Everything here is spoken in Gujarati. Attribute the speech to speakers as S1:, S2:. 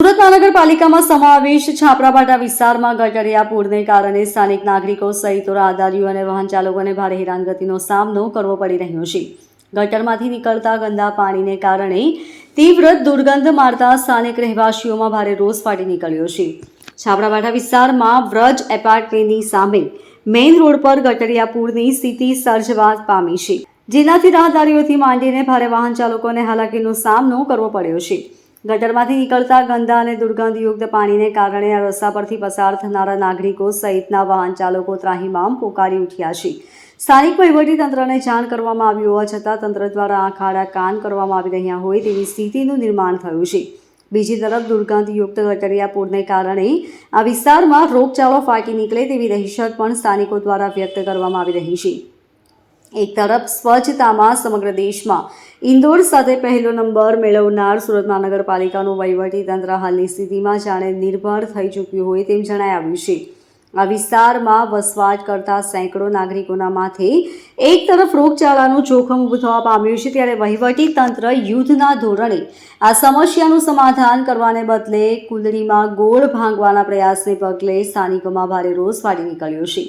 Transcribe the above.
S1: સુરત મહાનગરપાલિકામાં સમાવેશ છાપરાભાટા વિસ્તારમાં ગટરિયા પૂરને કારણે સ્થાનિક નાગરિકો સહિત રાહદારીઓ અને વાહન ચાલકોને ભારે હેરાનગતિનો સામનો કરવો પડી રહ્યો છે. ગટરમાંથી નીકળતા ગંદા પાણીને કારણે તીવ્ર દુર્ગંધ મારતા સ્થાનિક રહેવાસીઓમાં ભારે રોષ ફાટી નીકળ્યો છે. છાપરાભાટા વિસ્તારમાં વ્રજ એપાર્ટમેન્ટની સામે મેઇન રોડ પર ગટરિયા પૂરની સ્થિતિ સર્જવા પામી છે. જેનાથી રાહદારીઓથી માંડીને ભારે વાહન ચાલકોને હાલાકીનો સામનો કરવો પડ્યો છે. ગટરમાંથી નીકળતા ગંદા અને દુર્ગંધયુક્ત પાણીને કારણે આ રસ્તા પરથી પસાર થનારા નાગરિકો સહિતના વાહન ચાલકો ત્રાહીમામ પોકારી ઉઠ્યા છે. સ્થાનિક વહીવટીતંત્રને જાણ કરવામાં આવી હોવા છતાં તંત્ર દ્વારા આંખ આડા કાન કરવામાં આવી રહ્યા હોય તેવી સ્થિતિનું નિર્માણ થયું છે. બીજી તરફ દુર્ગંધયુક્ત ગટરિયા પૂરને કારણે આ વિસ્તારમાં રોગચાળો ફાટી નીકળે તેવી દહેશત પણ સ્થાનિકો દ્વારા વ્યક્ત કરવામાં આવી રહી છે. એક તરફ સ્વચ્છતામાં સમગ્ર દેશમાં ઇન્દોર સાથે પહેલો નંબર મેળવનાર સુરત મહાનગરપાલિકાનું તંત્ર હાલની સ્થિતિમાં જાણે નિર્ભર થઈ ચૂક્યું હોય તેમ જણાઈ આવ્યું છે. આ વિસ્તારમાં વસવાટ કરતા સેંકડો નાગરિકોના માથે એક તરફ રોગચાળાનું જોખમ ઊભું થવા પામ્યું છે ત્યારે વહીવટી તંત્ર યુદ્ધના ધોરણે આ સમસ્યાનું સમાધાન કરવાને બદલે કુંડળીમાં ગોળ ભાંગવાના પ્રયાસને પગલે સ્થાનિકોમાં ભારે રોષ ફાટી નીકળ્યો છે.